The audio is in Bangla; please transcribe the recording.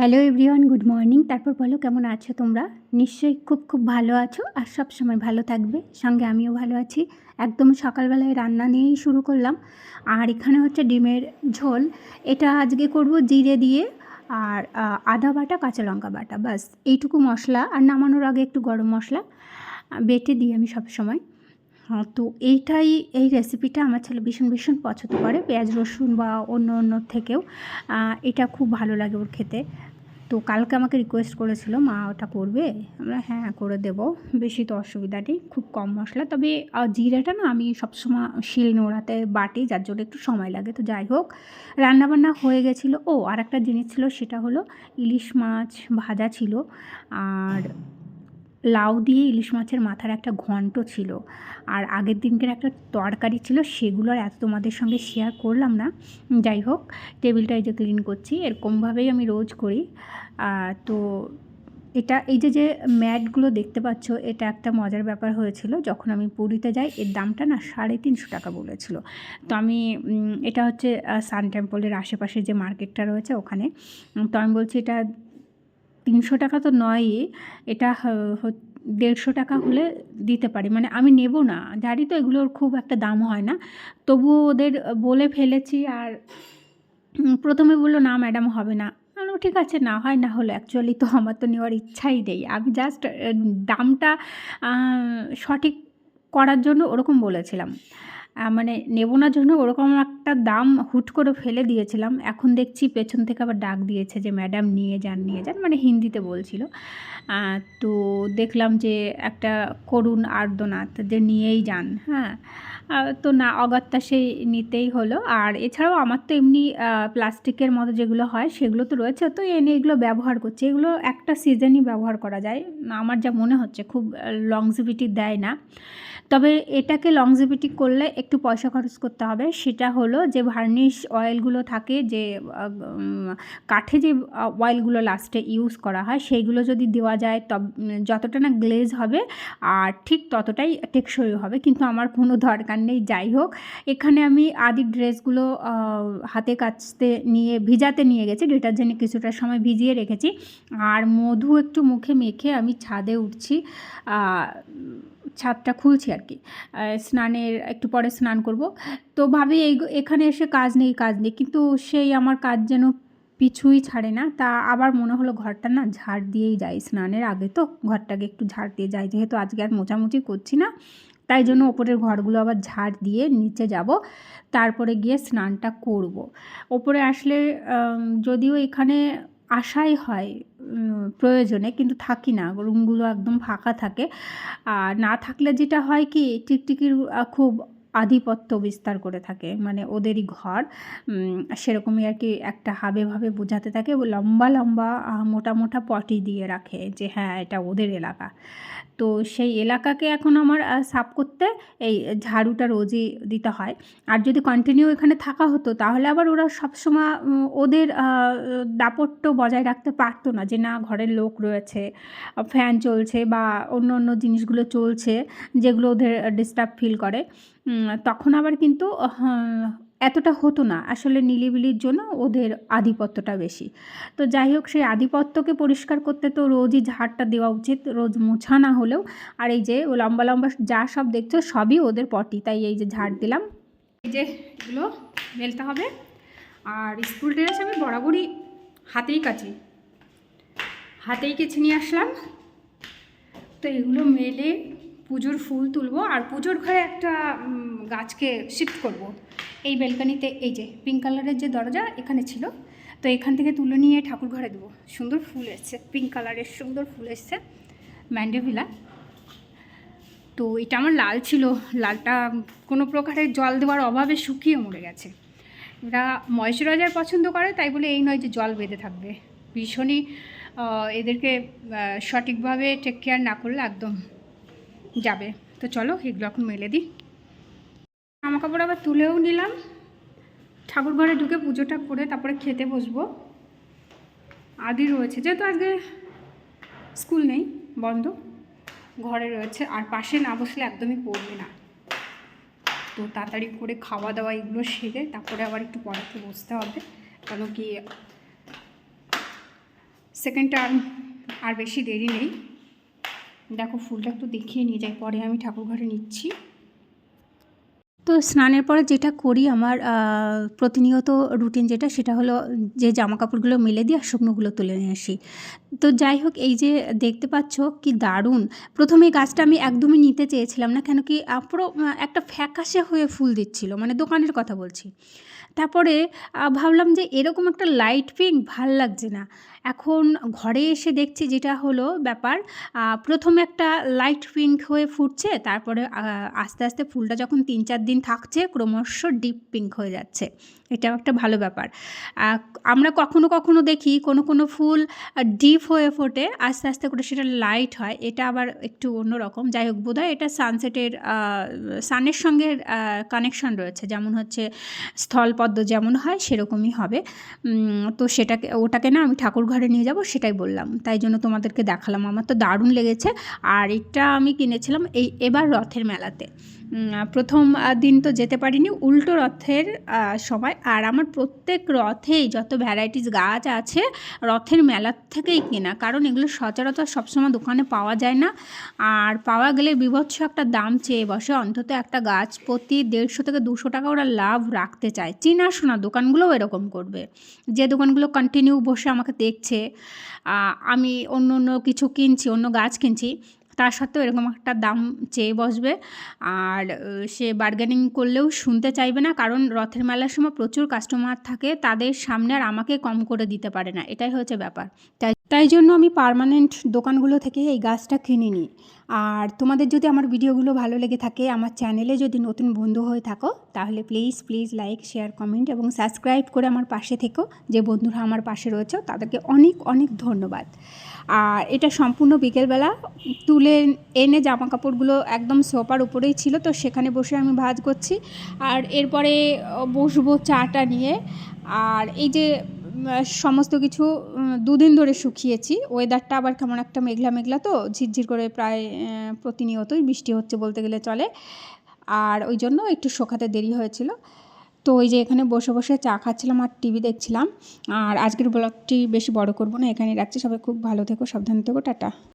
হ্যালো এভরিওয়ান গুড মর্নিং তারপর বলো, কেমন আছো তোমরা? নিশ্চয়ই খুব খুব ভালো আছো আর সব সময় ভালো থাকবে। সঙ্গে আমিও ভালো আছি। একদম সকালবেলায় রান্না নিয়েই শুরু করলাম। আর এখানে হচ্ছে ডিমের ঝোল। এটা আজকে করব জিরে দিয়ে আর আদা বাটা, কাঁচা লঙ্কা বাটা। বাস এইটুকু মশলা। আর নামানোর আগে একটু গরম মশলা। বেটে দিই আমি সব সময়। তো এইটাই, এই রেসিপিটা আমার ছেলে ভীষণ ভীষণ পছন্দ করে। পেঁয়াজ, রসুন বা অন্য অন্য থেকেও এটা খুব ভালো লাগে ওর খেতে। তো কালকে আমাকে রিকোয়েস্ট করেছিল, মা, ওটা করবে? আমরা হ্যাঁ করে দেব। বেশি তো অসুবিধা নেই, খুব কম মশলা। তবে জিরাটা না আমি সবসময় শিল নোড়াতে বাটি, যার জন্য একটু সময় লাগে। তো যাই হোক, রান্নাবান্না হয়ে গেছিল। ও আর একটা জিনিস ছিল, সেটা হলো ইলিশ মাছ ভাজা ছিল। আর লাউ দিয়ে ইলিশ মাছের মাথার একটা ঘন্ট ছিল। আর আগের দিনকের একটা তরকারি ছিল, সেগুলো আর এত তোমাদের সঙ্গে শেয়ার করলাম না। যাই হোক টেবিলটা এই যে ক্লিন করছি, এরকমভাবেই আমি রোজ করি। তো এটা, এই যে যে ম্যাটগুলো দেখতে পাচ্ছ, এটা একটা মজার ব্যাপার হয়েছিল। যখন আমি পুরীতে যাই, এর দামটা না সাড়ে তিনশো টাকা বলেছিল। তো আমি এটা হচ্ছে সান টেম্পলের আশেপাশে যে মার্কেটটা রয়েছে ওখানে। তো আমি বলছি, এটা তিনশো টাকা তো নয়ই এটা দেড়শো টাকা হলে দিতে পারি। মানে আমি নেব না জানি তো এগুলোর খুব একটা দাম হয় না। তবুও ওদের বলে ফেলেছি আর প্রথমে বলল না ম্যাডাম হবে না। বললাম, ঠিক আছে না হয় না হলো। অ্যাকচুয়ালি তো আমার তো নেওয়ার ইচ্ছাই নেই। আমি জাস্ট দামটা সঠিক করার জন্য ওরকম বলেছিলাম। মানে নেব না জন্য ওরকম একটা দাম হুট করে ফেলে দিয়েছিলাম। এখন দেখছি পেছন থেকে আবার ডাক দিয়েছে যে, ম্যাডাম, নিয়ে যান নিয়ে যান। মানে হিন্দিতে বলছিল। তো দেখলাম যে, একটা করুণ আর্দনাথ যে, নিয়েই যান। হ্যাঁ। তো না অগত্যা সেই নিতেই হলো। আর এছাড়াও আমার তো এমনি প্লাস্টিকের মতো যেগুলো হয়, সেগুলো তো রয়েছে। তো এনে এগুলো ব্যবহার করছি। এগুলো একটা সিজনই ব্যবহার করা যায়। আমার যা মনে হচ্ছে, খুব লংজিভিটি দেয় না। তবে এটাকে লংজিভিটি করলে একটু পয়সা খরচ করতে হবে। সেটা হলো যে ভার্নিশ অয়েলগুলো থাকে যে কাঠে যে অয়েলগুলো লাস্টে ইউজ করা হয়, সেইগুলো যদি দেওয়া যায় তব, যতটা না গ্লেজ হবে, আর ঠিক ততটাই টেকসই হবে। কিন্তু আমার কোনো দরকার নেই, যাই হোক। এখানে আমি আদি ড্রেসগুলো হাতে কাচতে নিয়ে, ভিজাতে নিয়ে গেছি ডিটারজেন্টে কিছুটা সময় ভিজিয়ে রেখেছি। আর মধু একটু মুখে মেখে আমি ছাদে উঠছি। ছাদটা খুলছি আর কি। স্নানের, একটু পরে স্নান করব। তো ভাবি, এই এখানে এসে কাজ নেই কাজ নেই। কিন্তু সেই আমার কাজ যেন পিছুই ছাড়ে না, তা আবার মনে হলো ঘরটা না ঝাড় দিয়েই যাই স্নানের আগে তো। ঘরটাকে একটু ঝাড় দিয়ে যাই, যেহেতু আজকে আর মোছামুছি করছি না। তাই জন্য ওপরের ঘরগুলো আবার ঝাড় দিয়ে নিচে যাব। তারপরে গিয়ে স্নানটা করব। ওপরে আসলে যদিও এখানে আসাই হয় প্রয়োজনে, কিন্তু থাকি না। রুমগুলো একদম ফাঁকা থাকে। আর না থাকলে যেটা হয় কি, টিকটিকির খুব আধিপত্য বিস্তার করে থাকে। মানে ওদেরই ঘর সেরকমই আর কি একটা হাবে ভাবে বোঝাতে থাকে, লম্বা লম্বা মোটা মোটা পটি দিয়ে রাখে যে হ্যাঁ এটা ওদের এলাকা। তো সেই এলাকাকে এখন আমার সাফ করতে এই ঝাড়ুটা রোজই দিতে হয়। আর যদি কন্টিনিউ এখানে থাকা হতো, তাহলে আবার ওরা সবসময় ওদের দাপট্য বজায় রাখতে পারতো না যে, না, ঘরের লোক রয়েছে ফ্যান চলছে বা অন্য অন্য জিনিসগুলো চলছে, যেগুলো ওদের ডিস্টার্ব ফিল করে। তখন আবার কিন্তু এতটা হতো না। আসলে নিলিবিলির জন্য ওদের আধিপত্যটা বেশি। তো যাই হোক, সেই আধিপত্যকে পরিষ্কার করতে তো রোজই ঝাড়টা দেওয়া উচিত। রোজ মোছা না হলেও। আর এই যে লম্বা লম্বা যা সব দেখছ, সবই ওদের পটি। তাই এই যে ঝাড় দিলাম। এই যে এগুলো মেলতে হবে। আর স্কুল ড্রেস আমি বরাবরই হাতেই কাচি। হাতেই কেছে নিয়ে আসলাম। তো এগুলো মেলে পুজোর ফুল তুলবো আর পুজোর ঘরে একটা গাছকে শিফট করব। এই বেলকানিতে এই যে পিঙ্ক কালারের যে দরজা এখানে ছিল, তো এখান থেকে তুলে নিয়ে ঠাকুর ঘরে দেবো। সুন্দর ফুল এসছে পিঙ্ক কালারের সুন্দর ফুল এসছে, ম্যান্ডেভিলা। তো এটা আমার লাল ছিল, লালটা কোনো প্রকারের জল দেওয়ার অভাবে শুকিয়ে মরে গেছে। এরা ময়শ্চারাইজার পছন্দ করে, তাই বলে এই নয় যে জল বেঁধে থাকবে। ভীষণই এদেরকে সঠিকভাবে টেক কেয়ার না করলে একদম যাবে। তো চলো, এগুলো এখন মেলে দিই। জামা কাপড় আবার তুলেও নিলাম। ঠাকুর ঘরে ঢুকে পুজোটা করে তারপরে খেতে বসবো। আদি রয়েছে। যেহেতু আজকে স্কুল নেই, বন্ধ। ঘরে রয়েছে। আর পাশে না বসলে একদমই পড়বে না। তো তাড়াতাড়ি করে খাওয়া দাওয়া এগুলো সেরে তারপরে আবার একটু পড়াতে বসতে হবে। কেন কি সেকেন্ড টার্ম আর বেশি দেরি নেই। দেখো ফুলটা একটু দেখিয়ে নিয়ে যাই পরে আমি ঠাকুরঘরে নিচ্ছি। তো স্নানের পরে যেটা করি আমার প্রতিনিয়ত রুটিন যেটা সেটা হলো যে জামা কাপড়গুলো মেলে দিয়ে আর শুকনোগুলো তুলে নিয়ে আসি। তো যাই হোক, এই যে দেখতে পাচ্ছ কি দারুণ। প্রথমে গাছটা আমি একদমই নিতে চেয়েছিলাম না কেন কি পুরো একটা ফ্যাকাশে হয়ে ফুল দিচ্ছিল মানে দোকানের কথা বলছি। তারপরে ভাবলাম যে এরকম একটা লাইট পিঙ্ক ভালো লাগছে না। এখন ঘরে এসে দেখছি যেটা হলো ব্যাপার প্রথমে একটা লাইট পিঙ্ক হয়ে ফুটছে, তারপরে আস্তে আস্তে ফুলটা যখন তিন চার দিন থাকছে, ক্রমশ ডিপ পিঙ্ক হয়ে যাচ্ছে। এটাও একটা ভালো ব্যাপার। আমরা কখনো কখনো দেখি কোনো কোনো ফুল ডিপ হয়ে ফোটে, আস্তে আস্তে করে সেটা লাইট হয়। এটা আবার একটু অন্যরকম যাই হোক, বোধহয় এটা সানসেটের সানের সঙ্গে কানেকশন রয়েছে। যেমন হচ্ছে স্থলপদ্ম যেমন হয়, সেরকমই হবে। তো সেটাকে, ওটাকে না আমি ঠাকুর ঘরে নিয়ে যাব, সেটাই বললাম। তাই জন্য তোমাদেরকে দেখালাম। আমার তো দারুণ লেগেছে। আর এটা আমি কিনেছিলাম এই এবার রথের মেলাতে। প্রথম দিন তো যেতে পারিনি। উল্টো রথের সময়। আর আমার প্রত্যেক রথেই যত ভ্যারাইটিস গাছ আছে, রথের মেলার থেকেই কেনা। কারণ এগুলো সচরাচর সবসময় দোকানে পাওয়া যায় না। আর পাওয়া গেলে বিভৎস একটা দাম চেয়ে বসে। অন্তত একটা গাছ প্রতি দেড়শো থেকে দুশো টাকা ওরা লাভ রাখতে চায়। চেনাশোনা দোকানগুলোও এরকম করবে। যে দোকানগুলো কন্টিনিউ বসে আমাকে দেখছে আমি অন্য অন্য কিছু কিনছি, অন্য গাছ কিনছি তার সত্ত্বেও এরকম একটা দাম চেয়ে বসবে। আর সে বার্গেনিং করলেও শুনতে চাইবে না, কারণ রথের মেলার সময় প্রচুর কাস্টমার থাকে, তাদের সামনে আর আমাকে কম করে দিতে পারে না। এটাই হচ্ছে ব্যাপার। তাই তাই জন্য আমি পারমানেন্ট দোকানগুলো থেকে এই গাছটা কিনে নিই আর তোমাদের যদি আমার ভিডিওগুলো ভালো লেগে থাকে, আমার চ্যানেলে যদি নতুন বন্ধু হয়ে থাকো, তাহলে please please like share comment এবং সাবস্ক্রাইব করে আমার পাশে থেকো, যে বন্ধুরা আমার পাশে রয়েছে, তাদেরকে অনেক অনেক ধন্যবাদ। আর এটা সম্পূর্ণ বিকেলবেলা, তুলে এনে জামা কাপড়গুলো একদম সোফার উপরেই ছিল, তো সেখানে বসে আমি ভাজ করছি। আর এরপরে বসবো চাটা নিয়ে। আর এই যে সমস্ত কিছু দুদিন ধরে শুকিয়েছি। ওয়েদারটা আবার কেমন একটা মেঘলা মেঘলা তো, ঝিরঝির করে প্রায় প্রতিনিয়তই বৃষ্টি হচ্ছে বলতে গেলে চলে। আর ওই জন্য একটু শোকাতে দেরি হয়েছিল। তো ওই যে এখানে বসে বসে চা খাচ্ছিলাম আর টিভি দেখছিলাম। আর আজকের ব্লগটি বেশি বড় করব না এখানে রাখছি। সবাই খুব ভালো থেকো, সাবধান থেকো, টাটা।